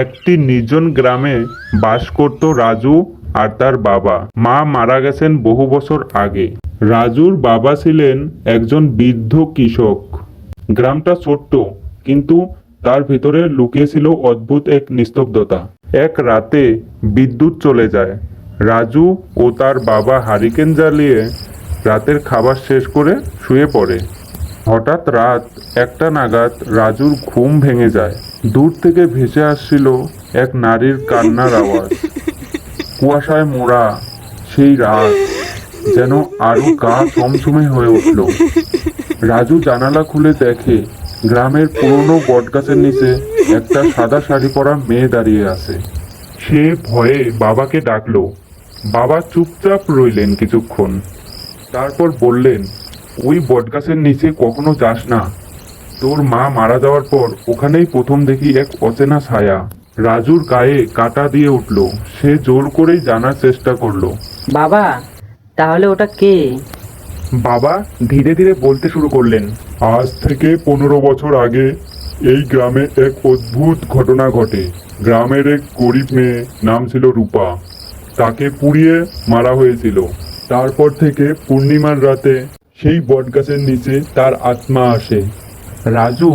একটি নির্জন গ্রামে বাস করত রাজু আর তার বাবা। মা মারা গেছেন বহু বছর আগে। রাজুর বাবা ছিলেন একজন বৃদ্ধ কৃষক। গ্রামটা ছোট্ট, কিন্তু তার ভিতরে লুকিয়েছিল অদ্ভুত এক নিস্তব্ধতা। এক রাতে বিদ্যুৎ চলে যায়। রাজু ও তার বাবা হারিকেন জ্বালিয়ে রাতের খাবার শেষ করে শুয়ে পড়ে। হঠাৎ রাত একটা নাগাদ রাজুর ঘুম ভেঙে যায়। দূর থেকে ভেসে আসছিল এক নারীর কান্নার আওয়াজ। কুয়াশায় মোড়া সেই রাত যেন আরও গা ছমছমে হয়ে উঠল। রাজু জানালা খুলে দেখে গ্রামের পুরনো বটগাছের নিচে একটা সাদা শাড়ি পরা মেয়ে দাঁড়িয়ে আছে। সে ভয়ে বাবাকে ডাকলো। বাবা চুপচাপ রইলেন কিছুক্ষণ। তারপর বললেন ওই বটগাছের নিচে কখনো যাস না। তোর মা মারা যাওয়ার পর ওখানেই প্রথম দেখি এক অচেনা ছায়া। রাজুর গায়ে কাটা দিয়ে উঠল। সে জোর করেই জানার চেষ্টা করল। বাবা তাহলে ওটা কে? বাবা ধীরে ধীরে বলতে শুরু করলেন আজ থেকে পনেরো বছর আগে এই গ্রামে এক অদ্ভুত ঘটনা ঘটে। গ্রামের এক গরিব মেয়ে নাম ছিল রূপা। তাকে পুড়িয়ে মারা হয়েছিল। তারপর থেকে পূর্ণিমার রাতে সেই বটগাছের নিচে তার আত্মা আসে। রাজু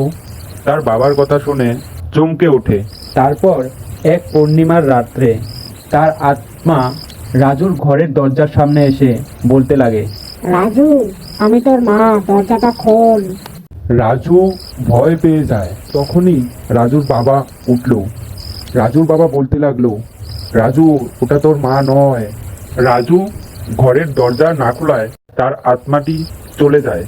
তার বাবার কথা শুনে চমকে ওঠে। তারপর এক পূর্ণিমার রাত্রে তার আত্মা রাজুর ঘরের দরজার সামনে এসে বলতে লাগে রাজু আমি তোর মা দরজাটা খোল। রাজু ভয় পেয়ে যায়। তখনই রাজুর বাবা উঠল। রাজুর বাবা বলতে লাগল রাজু ওটা তোর মা নয়। রাজু ঘরের দরজা না খোলায় তার আত্মাটি চলে যায়।